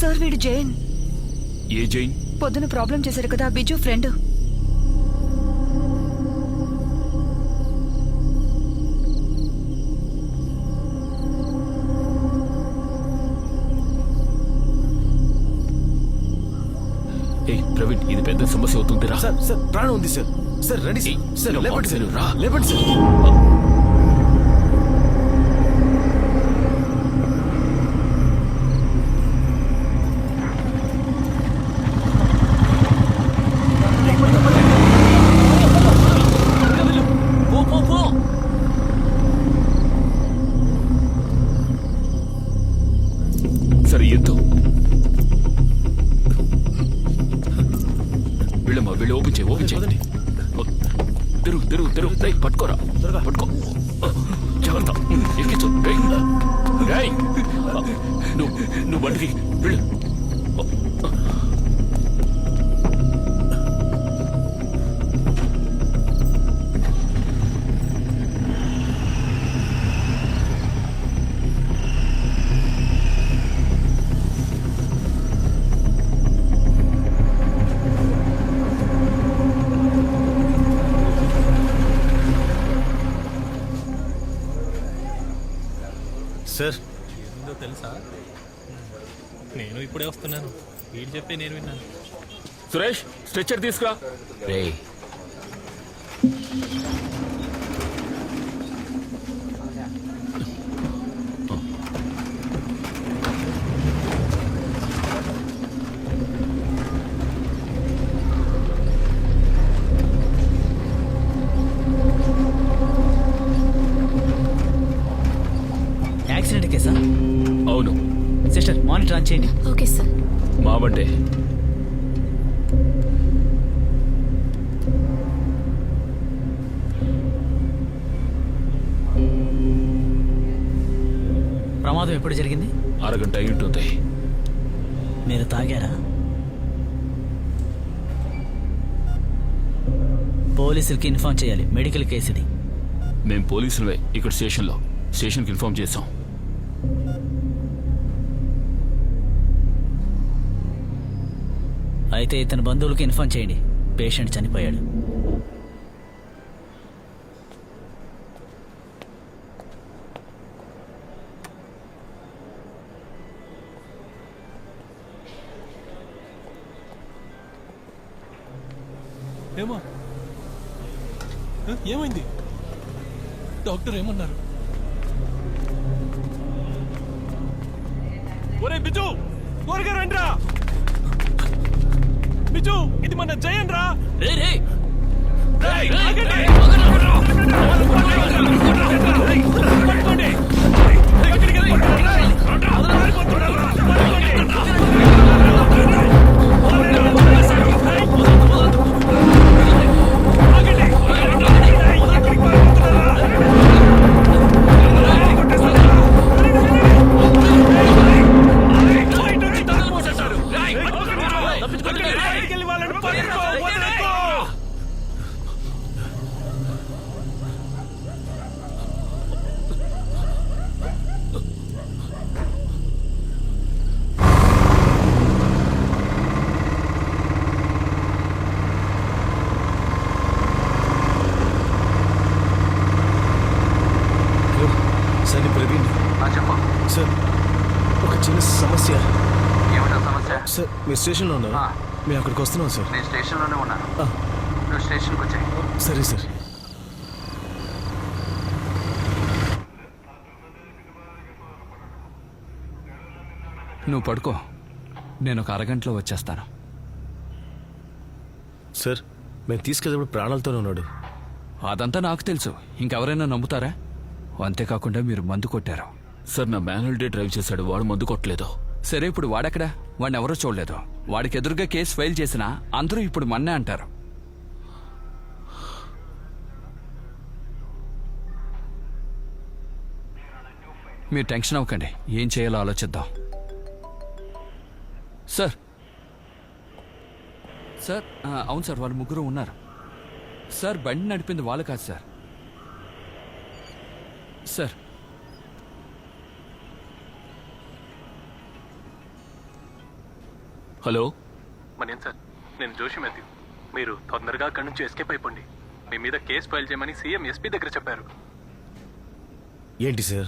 Sir వీడు జైన్. ఏ జైన్? పొద్దున problem చేశాడు కదా బిజు ఫ్రెండ్. ఏయ్ ప్రవీణ్ ఇది పెద్ద సమస్య అవుతుంది రా సార్ సార్ ప్రాణం ఉంది సార్. సార్ రండి సార్. లేపండి సార్. రా. లేపండి సార్. వెళ్ళమ్మా వెళ్ళి ఓపెన్ చేయి ఓపెన్ చేయండి తిరుగు తిరుగు తిరుగు రేయ్, పట్టుకోరా త్వరగా. పట్టుకో జాగ్రత్త ఎక్కించు రేయ్. రేయ్. నువ్వు నువ్వు బండికి వెళ్ళు సార్? ఏందో తెలుసా? నేను ఇప్పుడే వస్తున్నాను. వీడు చెప్పే నేను విన్నాను. సురేష్ స్ట్రెచ్చర్ తీసుకురా. రేయ్ బండే ప్రమాదం ఎప్పుడు జరిగింది? అరగంట అయి ఉంటుంది మీరు తాగారా? పోలీసులకి ఇన్ఫార్మ్ చేయాలి. మెడికల్ కేసు ఇది మేం పోలీసులవే ఇక్కడ స్టేషన్లో. స్టేషన్కి ఇన్ఫార్మ్ చేసాం అయితే ఇతని బంధువులకు ఇన్ఫార్మ్ చేయండి. పేషెంట్ చనిపోయాడు. ఏమా? ఏమైంది? డాక్టర్ ఏమన్నారు? ఒరే బిజు! త్వరగా రండిరా! బిజు ఇది మన జయన్ రా రే ఆగండి. పట్టుకోండి. మీరు స్టేషన్లో ఉన్నారు? ఆ. మేము అక్కడికి వస్తున్నాం సార్. నేను స్టేషన్లోనే ఉన్నాను. ఆ, నువ్వు స్టేషన్కి వచ్చాయి. సరే సార్. నువ్వు పడుకో. నేను ఒక అరగంటలో వచ్చేస్తాను. సార్ మేము తీసుకెళ్ళినప్పుడు ప్రాణాలతోనే ఉన్నాడు. అదంతా నాకు తెలుసు. ఇంకెవరైనా నమ్ముతారా? అంతేకాకుండా మీరు మందు కొట్టారు. సార్ నా మాన్యువల్ డే డ్రైవ్ చేశాడు. వాడు మందు కొట్టలేదు. సరే ఇప్పుడు వాడెక్కడా? వాడిని ఎవరో చూడలేదు. వాడికి ఎదురుగా కేసు ఫైల్ చేసినా అందరూ ఇప్పుడు మన్నే అంటారు. మీరు టెన్షన్ అవ్వకండి. ఏం చేయాలో ఆలోచిద్దాం. సార్. సార్ అవును సార్ వాళ్ళు ముగ్గురు ఉన్నారు. సార్ బండి నడిపింది వాళ్ళు కాదు సార్. Sir hello. మనేం సార్? నేను జోషి మాథ్యూ. మీరు తొందరగా అక్కడి నుంచి ఎస్కేప్ అయిపోండి. మీ మీద కేసు ఫైల్ చేయమని సీఎం ఎస్పీ దగ్గర చెప్పారు. ఏంటి సార్?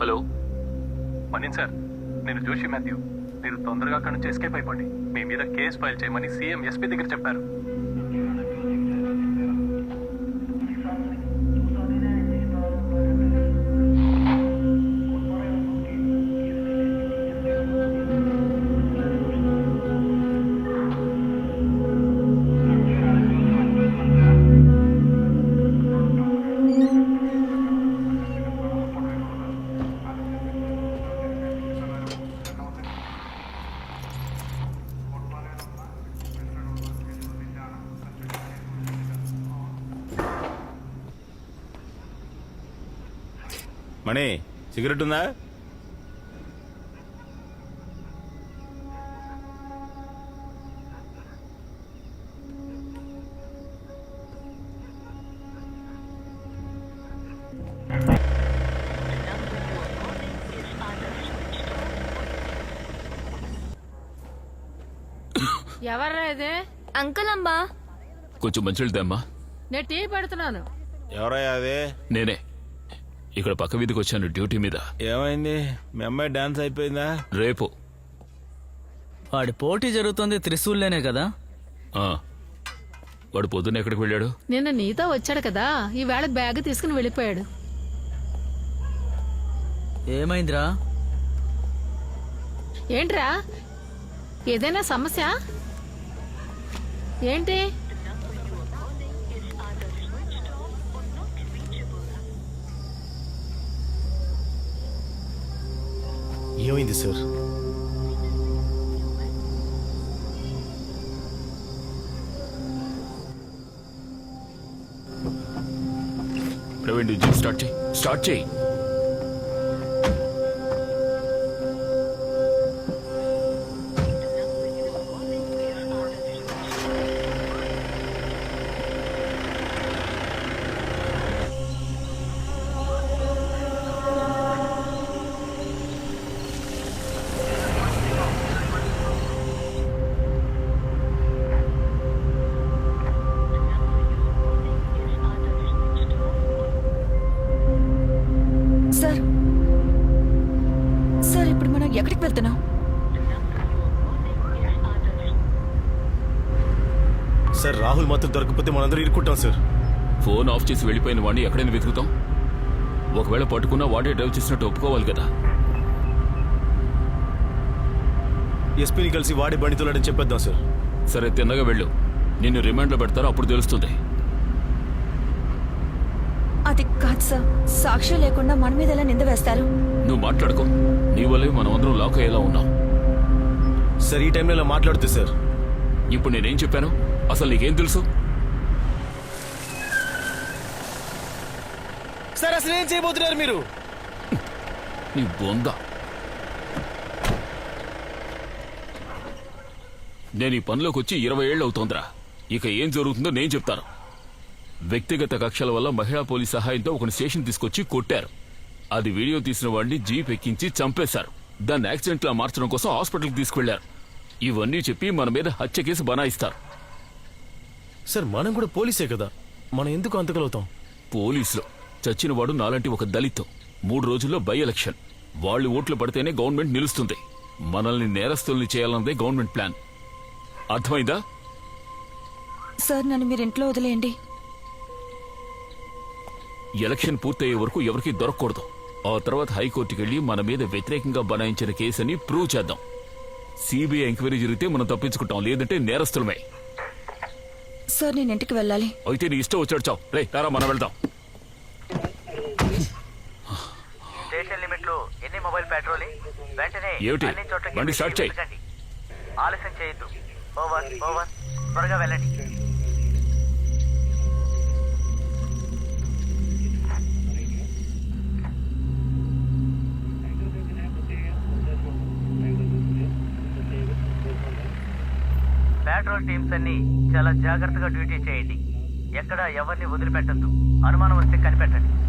హలో. మనిన్ సార్? నేను జోషి మాథ్యూ. మీరు తొందరగా అక్కడి నుంచి ఎస్కేప్ అయిపోండి. మీ మీద కేసు ఫైల్ చేయమని సీఎం ఎస్పీ దగ్గర చెప్పారు. మణి సిగరెట్ ఉందా? ఎవర్రా ఇది? అంకుల్ అమ్మా కొంచెం మంచిలు తెమ్మా. నేను టీ పెడుతున్నాను. ఎవరయ్యా అదే? నేనే. ఇక్కడ పక్క వీధికి వచ్చాను డ్యూటీ మీద. ఏమైంది? మీ అమ్మాయి డాన్స్ అయిపోయిందా? రేపు. వాడి పోటీ జరుగుతుంది త్రిశూల్లోనే కదా? ఆ. వాడు పొద్దున్న ఎక్కడికి వెళ్ళాడు? నిన్న నీతో వచ్చాడు కదా. ఈవేళ బ్యాగ్ తీసుకుని వెళ్ళిపోయాడు. ఏమైందిరా? ఏంట్రా? ఏదైనా సమస్య? ఏంటి? ఏమైంది సార్. ప్రవీణ్ జిమ్ స్టార్ట్ చేయి. స్టార్ట్ చేయి. సార్ రాహుల్ మాత్రం దొరకకపోతే మనందరూ ఇరుక్కుంటాం సార్. ఫోన్ ఆఫ్ చేసి వెళ్ళిపోయిన వాడిని ఎక్కడైనా వెతుకుతాం? ఒకవేళ పట్టుకున్నా వాడే డ్రైవ్ చేసినట్టు ఒప్పుకోవాలి కదా. ఎస్పీని కలిసి వాడి బండి తోలాడని చెప్పేద్దాం సార్. సరే తిన్నగా వెళ్ళు. నిన్ను రిమాండ్లో పెడతారో అప్పుడు తెలుస్తుంది. అది కాదు సార్. సాక్ష్యం లేకుండా మన మీద ఎలా నింద వేస్తారు? నువ్వు మాట్లాడుకో. నీ వల్లే మనం అందరం లాక్ అయ్యేలా ఉన్నాం. సార్ ఈ టైంలో ఇలా మాట్లాడుతూ సార్. ఇప్పుడు నేనేం చెప్పాను? అసలు నీకేం తెలుసు? సార్ అసలు ఏం చేయబోతున్నారు మీరు? నీ బొంద. నేను ఈ పనిలోకి వచ్చి ఇరవై ఏళ్ళు అవుతోందిరా. ఇక ఏం జరుగుతుందో నేను చెప్తాను. వ్యక్తిగత కక్షల వల్ల మహిళా పోలీస్ సహాయంతో ఒక స్టేషన్ తీసుకొచ్చి కొట్టారు. అది వీడియో తీసిన వాడిని జీప్ ఎక్కించి చంపేశారు. దాన్ని యాక్సిడెంట్ లా మార్చడం కోసం హాస్పిటల్కి తీసుకెళ్ళారు ఇవన్నీ చెప్పి మన మీద హత్య కేసు బనాయిస్తారు. సార్ మనం కూడా పోలీసే కదా. మనం ఎందుకు అంతకలవుతాం? పోలీసులు. చచ్చినవాడు నాలాంటి ఒక దళిత్. మూడు రోజుల్లో బై ఎలక్షన్. వాళ్ళు ఓట్లు పడితేనే గవర్నమెంట్ నిలుస్తుంది. మనల్ని నేరస్తుల్ని చేయాలన్నదే గవర్నమెంట్ ప్లాన్. అర్థమైందా? సార్ నన్ను మీరు ఇంట్లో వదిలేయండి. ఎలక్షన్ పూర్తయ్యే వరకు ఎవరికీ దొరకకూడదు. ఆ తర్వాత హైకోర్టుకి వెళ్ళి మన మీద వ్యతిరేకంగా బనాయించిన కేసుని ప్రూవ్ చేద్దాం. సిబిఐ ఎంక్వైరీ జరిగితే మనం తప్పించుకుంటాం. లేదంటే నేరస్తులమే. సార్ నేను ఇంటికి వెళ్ళాలి. అయితే నీ ఇష్టం వచ్చాడు చావు. రే తారా మనం వెళ్దాం. స్టేషన్ లిమిట్లో ఎన్ని మొబైల్ పెట్రోలింగ్? వెంటనే ఏమిటి? అన్ని చోట్లకి బండి స్టార్ట్ చేయి. ఆలస్యం చేయొద్దు. ఓవర్ ఓవర్ త్వరగా వెళ్ళండి. పెట్రోల్ టీమ్స్ అన్ని చాలా జాగ్రత్తగా డ్యూటీ చేయండి. ఎక్కడ ఎవరిని వదిలిపెట్టద్దు. అనుమానం వస్తే కనిపెట్టండి.